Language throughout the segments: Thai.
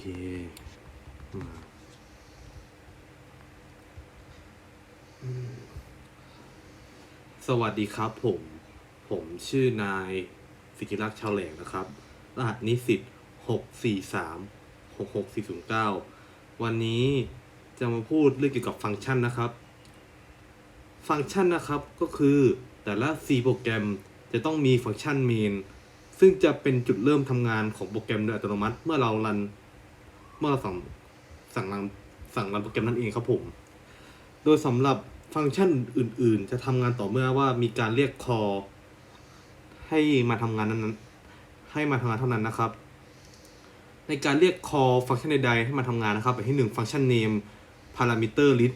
เคมาสวัสดีครับผม ผมชื่อนายสิทธิรักษ์ชาวแหลงนะครับ รหัสนิสิตหกสี่สามหกหกสี่ศูนย์เก้าวันนี้จะมาพูดเรื่องเกี่ยวกับฟังก์ชันนะครับ ฟังก์ชันนะครับก็คือแต่ละ C โปรแกรมจะต้องมีฟังก์ชัน main ซึ่งจะเป็นจุดเริ่มทำงานของโปรแกรมโดยอัตโนมัติเมื่อเรารัน เมื่อเราสั่งสั่งรันสั่งรันโปรแกรมนั่นเองครับผม โดยสำหรับฟังก์ชันอื่น ๆ จะทำงานต่อเมื่อว่ามีการเรียก call ให้มาทำงานนั้นๆให้มาทำงานเท่านั้นนะครับ ในการเรียก call ฟังก์ชันใดๆให้มาทำงานนะครับแบบที่หนึ่งฟังก์ชัน name parameter list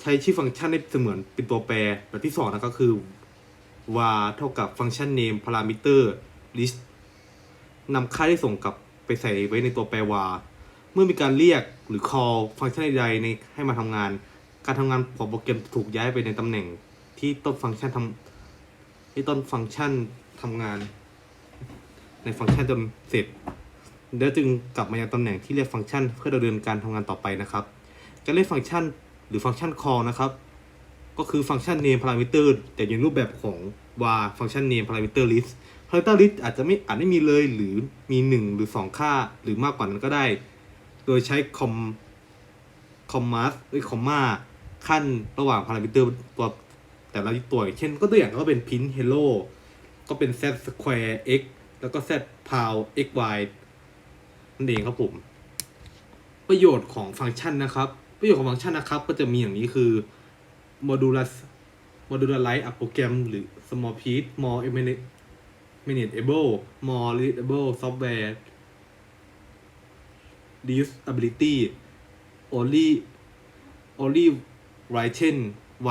ใช้ชื่อฟังก์ชันให้เสมือนเป็นตัวแปรแบบที่สองนะครับคือ var เท่ากับฟังก์ชัน name parameter list นำค่าที่ส่งกลับ ไปใส่ไว้ในตัวแปร var เมื่อมีการเรียกหรือ call ฟังก์ชันใดๆในให้มาทำงาน การทำงานของโปรแกรมถูกย้ายไปในตำแหน่งที่ต้นฟังก์ชันทำที่ต้นฟังก์ชันทำงาน ในฟังก์ชันจนเสร็จ แล้วจึงกลับมายังตำแหน่งที่เรียกฟังก์ชัน เพื่อดำเนินการทำงานต่อไปนะครับการเรียกฟังก์ชันหรือฟังก์ชัน call นะครับ ก็คือฟังก์ชัน name parameter แต่อยู่ในรูปแบบของ var ฟังก์ชัน name parameter list parameter list อาจจะไม่อาจไม่มีเลยหรือมี1หรือ2ค่าหรือมากกว่านั้นก็ได้ โดยใช้ com comma หรือ comma ขั้นระหว่าง parameter ตัวแต่ละตัวเช่นก็ตัวอย่างก็เป็น print hello ก็เป็น z square x แล้วก็ z pound x y นั่นเองครับผม ประโยชน์ของฟังก์ชันนะครับ ประโยชน์ของฟังก์ชันนะครับ ก็จะมีอย่างนี้คือ modulus modularize a program หรือ small piece more manageable more readable software reusability only only written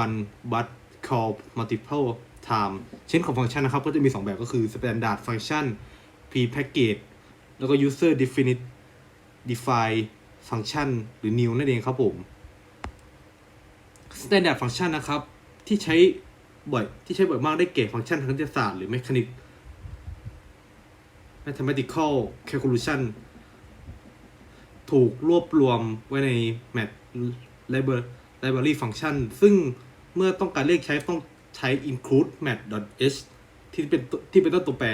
one but call multiple time เช่นของฟังก์ชันนะครับ ก็จะมี 2 แบบก็คือ standard function prepackaged แล้วก็ user definite define function หรือ new นั่นเองครับผม standard function นะครับ ที่ใช้บ่อยที่ใช้บ่อยมากได้แก่ฟังก์ชันทางคณิตศาสตร์หรือ mechanic mathematical calculation ถูกรวบรวมไว้ใน math library library function ซึ่งเมื่อต้องการเรียกใช้ต้องใช้ include math.h ที่เป็นตัวที่เป็นต้นตัวแปร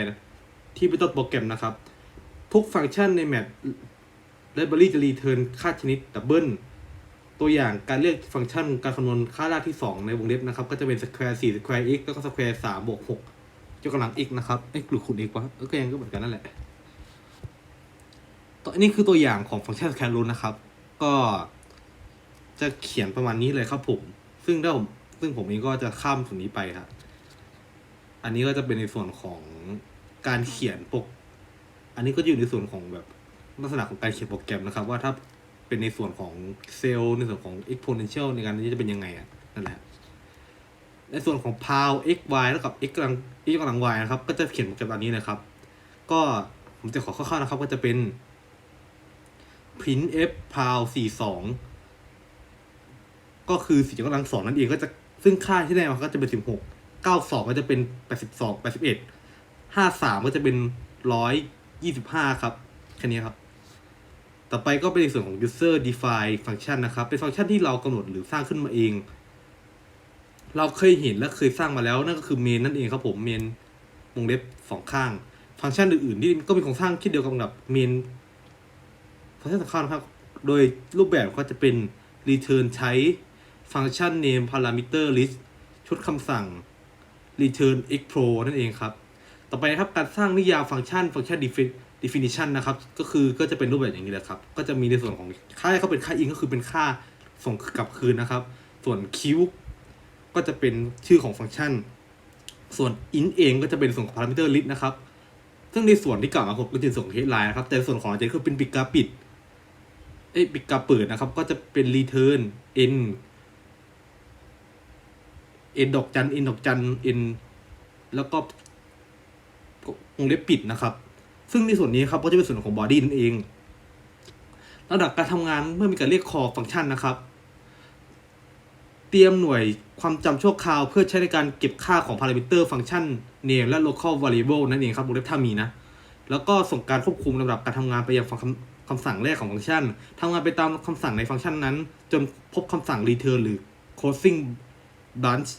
ที่เป็นต้นโปรแกรมนะครับ ทุกฟังก์ชันใน math library จะ return ค่าชนิดดับเบิลตัวอย่างการเรียกฟังก์ชันการคำนวณค่ารากที่ 2 ในวงเล็บนะครับ ก็จะเป็น square 4 square x แล้วก็ square 3บวก6 ยกกำลัง x นะครับเอ้ยหรือคูณ x วะเออก็ยังก็เหมือนกันนั่นแหละตัวนี้คือตัวอย่างของฟังก์ชัน square root นะครับ ก็จะเขียนประมาณนี้เลยครับผม ซึ่งถ้าผมซึ่งผมเองก็จะข้ามส่วนนี้ไปครับอันนี้ก็จะเป็นในส่วนของการเขียนปรอันนี้ก็อยู่ในส่วนของแบบลักษณะของการเขียนโปรแกรมนะครับ ว่าถ้าเป็นในส่วนของเซลล์ในส่วนของ exponential ในการนี้จะเป็นยังไงอะนั่นแหละ ในส่วนของ pow x y แล้วกับ x กำลัง x กำลัง y นะครับ ก็จะเขียนโปรแกรมแบบนี้นะครับ ก็ผมจะขอคร่าวๆนะครับ ก็จะเป็น print f pow 42 ก็คือสี่ยกกำลังสองนั่นเองก็จะซึ่งค่าที่ได้มาก็จะเป็น 16 92 ก็จะเป็น 82 81 53 ก็จะเป็น 125 ครับ แค่นี้ครับ ต่อไปก็เป็นในส่วนของ user define function นะครับ เป็นฟังก์ชันที่เรากำหนดหรือสร้างขึ้นมาเอง เราเคยเห็นและเคยสร้างมาแล้วนั่นก็คือ main นั่นเองครับผม main วงเล็บสองข้าง ฟังก์ชันอื่นๆที่ก็เป็นโครงสร้างคิดเดียวกันกับ main ฟังก์ชันสำคัญครับ โดยรูปแบบก็จะเป็น return ใช้ฟังก์ชัน name parameter list ชุดคำสั่ง return x pro นั่นเองครับ ต่อไปนะครับการสร้างนิยามฟังก์ชันฟังก์ชัน definition นะครับ ก็คือก็จะเป็นรูปแบบอย่างนี้แหละครับ ก็จะมีในส่วนของค่าเขาเป็นค่า in ก็คือเป็นค่าส่งกลับคืนนะครับ ส่วน q ก็จะเป็นชื่อของฟังก์ชัน ส่วน in เองก็จะเป็นส่วนของ parameter list นะครับ ซึ่งในส่วนที่กล่าวมาผมก็จะส่วนของ headline นะครับ แต่ส่วนของอาจารย์คือเป็นปิดกาปิด เอ้ยปิดกาเปิดนะครับ ก็จะเป็น return n n ดอกจัน n ดอกจัน n แล้วก็วงเล็บปิดนะครับ ซึ่งในส่วนนี้ครับก็จะเป็นส่วนของ body นั่นเองระดับการทำงานเมื่อมีการเรียก call ฟังก์ชันนะครับ เตรียมหน่วยความจำชั่วคราวเพื่อใช้ในการเก็บค่าของ parameter ฟังก์ชัน name และ local variable นั่นเองครับวงเล็บถ้ามีนะ แล้วก็ส่งการควบคุมลำดับการทำงานไปยังฟังคำสั่งแรกของฟังก์ชันทำงานไปตามคำสั่งในฟังก์ชันนั้น จนพบคำสั่ง return หรือ closing branch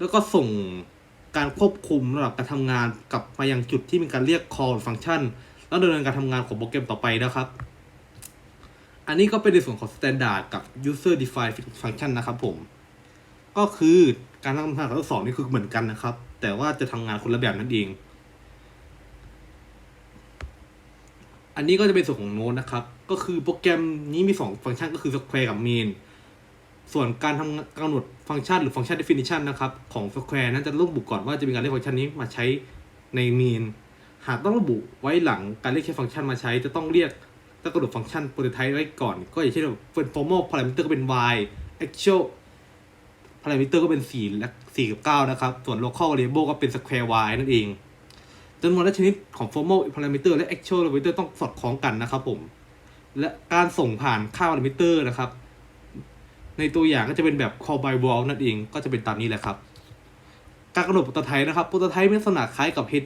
แล้วก็ส่งการควบคุมระดับการทำงานกลับมายังจุดที่มีการเรียก call ฟังก์ชันแล้วดำเนินการทำงานของโปรแกรมต่อไปนะครับ อันนี้ก็เป็นในส่วนของ standard กับ user defined function นะครับผม ก็คือการทำงานของทั้งสองนี่คือเหมือนกันนะครับ แต่ว่าจะทำงานคนละแบบนั่นเอง อันนี้ก็จะเป็นส่วนของโน้ตนะครับ ก็คือโปรแกรมนี้มี 2 ฟังก์ชันก็คือ square กับ main ส่วนการทำกำหนดฟังก์ชันหรือฟังก์ชัน definition นะครับ ของ square นั้นจะระบุก่อนว่าจะมีการเรียกฟังก์ชันนี้มาใช้ใน main หากต้องระบุไว้หลังการเรียกใช้ฟังก์ชันมาใช้จะต้องเรียก ต้องกำหนดฟังก์ชัน prototype ไว้ก่อน ก็อย่างเช่นแบบเป็น formal parameter ก็เป็น y actual parameter ก็เป็น4และ4กับ9นะครับ ส่วน local variable ก็เป็น square y นั่นเองจำนวนและชนิดของ formal parameter และ actual parameter ต้องสอดคล้องกันนะครับผม และการส่งผ่านค่า parameter นะครับ ในตัวอย่างก็จะเป็นแบบ call by wall นั่นเอง ก็จะเป็นตามนี้แหละครับ การกำหนดโปรโตไทป์นะครับ โปรโตไทป์มีลักษณะคล้ายกับ head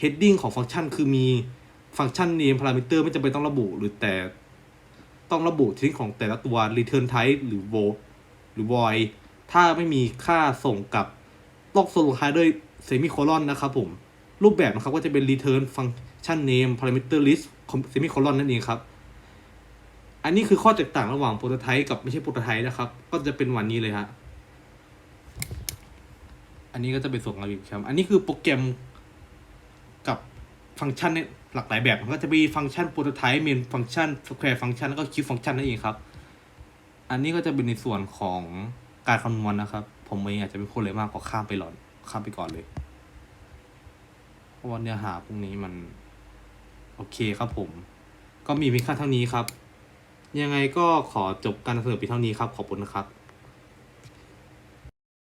heading ของฟังก์ชัน คือมี ฟังก์ชัน name parameter ไม่จำเป็นต้องระบุหรือแต่ต้องระบุชนิดของแต่ละตัว return type หรือ vo หรือ void ถ้าไม่มีค่าส่งกับต้องส่งท้ายด้วย semicolon นะครับผม รูปแบบนะครับก็จะเป็น return function name parameter list semicolon นั่นเองครับ อันนี้คือข้อแตกต่างระหว่างโปรโตไทป์กับไม่ใช่โปรโตไทป์นะครับ ก็จะเป็นวันนี้เลยฮะอันนี้ก็จะเป็นส่วนของ RevCam อันนี้คือโปรแกรมกับฟังก์ชันเนี่ย หลากหลายแบบมันก็จะมีฟังก์ชันโปรโตไทป์เมนฟังก์ชันสแควร์ฟังก์ชันแล้วก็คิวฟังก์ชันนั่นเองครับ อันนี้ก็จะเป็นในส่วนของการคำนวณนะครับ ผมเองอาจจะไม่พูดเลยมากกว่าข้ามไปหลอนข้ามไปก่อนเลยเพราะว่าเนื้อหาพวกนี้มัน โอเคครับผม ก็มีเพียงแค่เท่านี้ครับ ยังไงก็ขอจบการนำเสนอเพียงเท่านี้ครับ ขอบคุณนะครับ